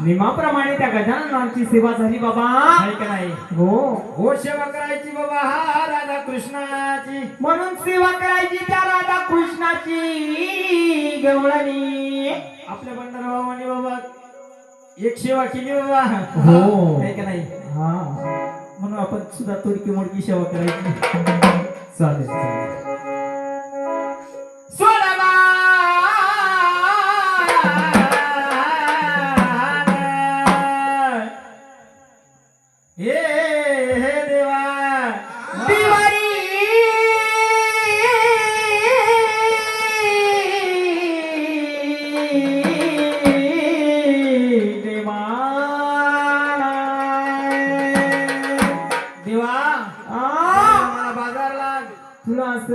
नियमाप्रमाणे त्या गजाननाची सेवा झाली बाबा. नाही? हो. हो सेवा करायची बाबा. हा राधा कृष्णाची. म्हणून सेवा करायची त्या राधा कृष्णाची. गवळणी. आपल्या भंडारा बाबाने बाबा एक सेवा केली बाबा. हो. का नाही? हा. म्हणून आपण सुद्धा तुडकी मोडकी सेवा करायची. चालेल चालेल.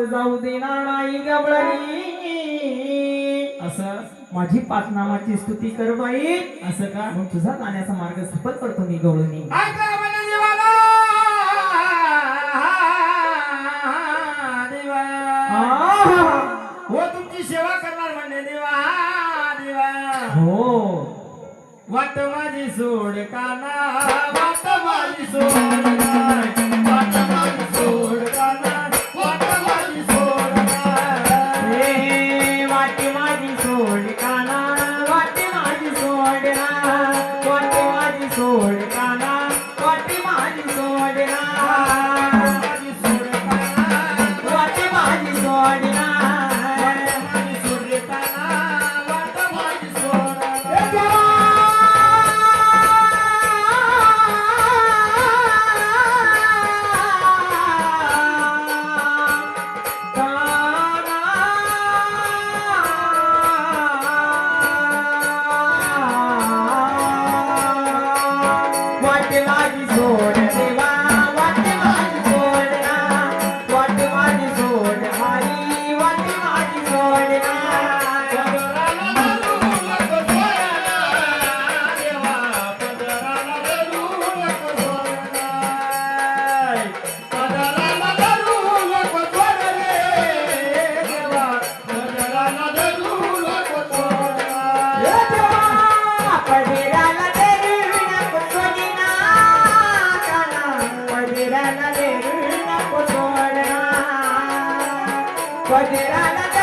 जाऊ देणार नाही गबळणी असं माझी पाचनामाची स्तुती कर बाई. असं का? मग तुझा जाण्याचा मार्ग सफल करतो मी गवळणी. म्हणे. हो तुमची सेवा करणार म्हणजे देवा देवा. हो. वाट माझी सोड काना वाट माझी सोड. माझी Porque nada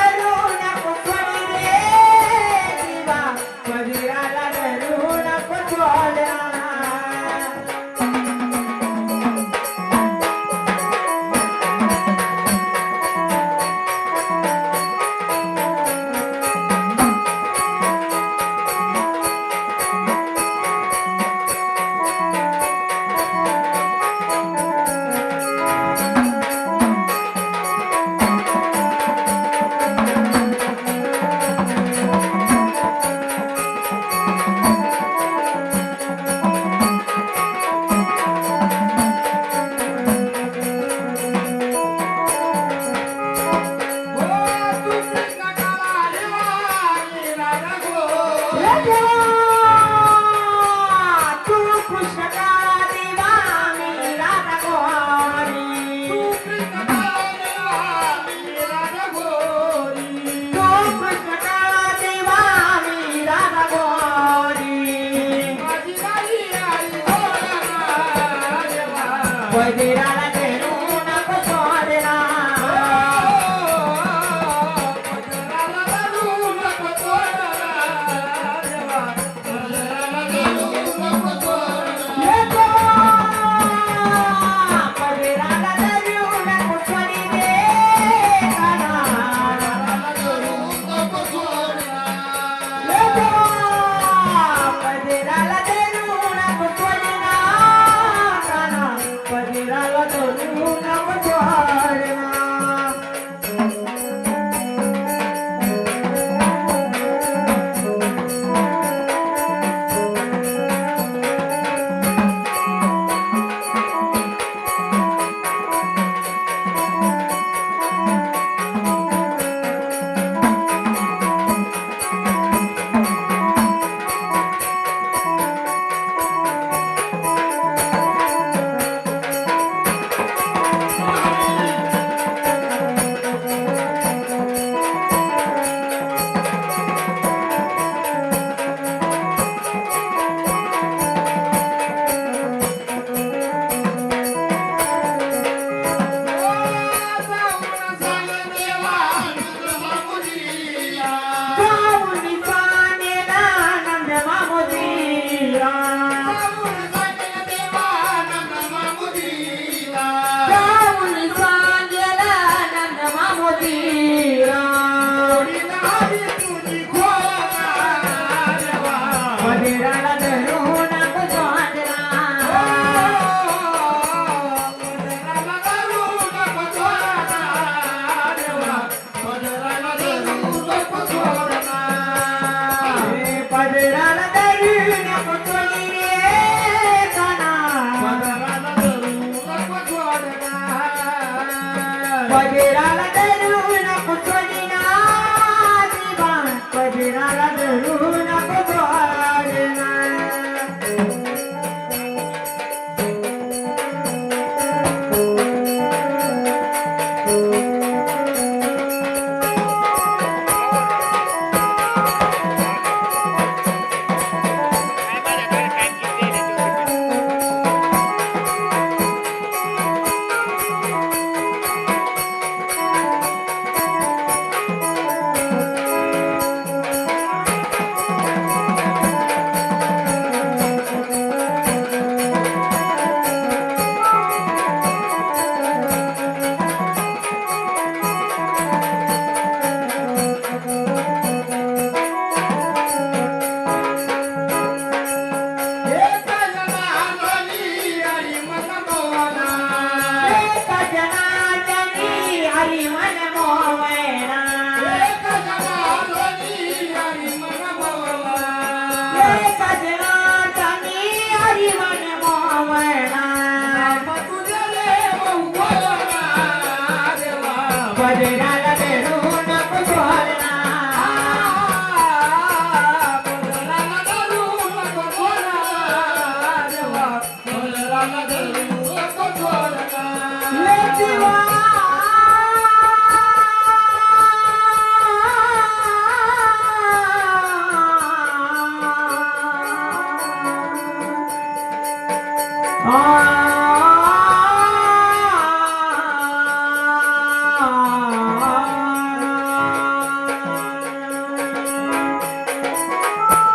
तेरा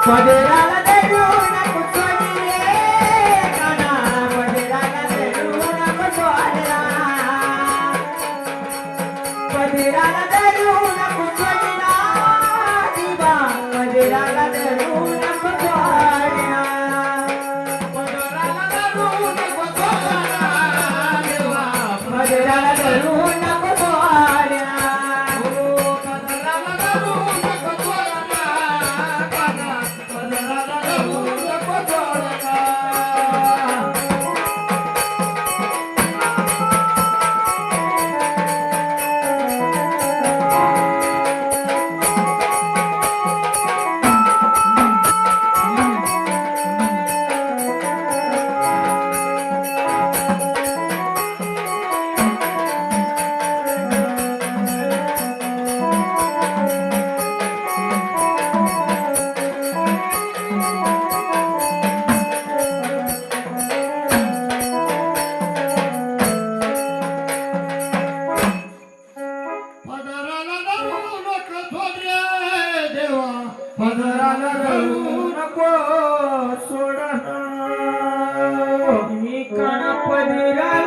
Father. काना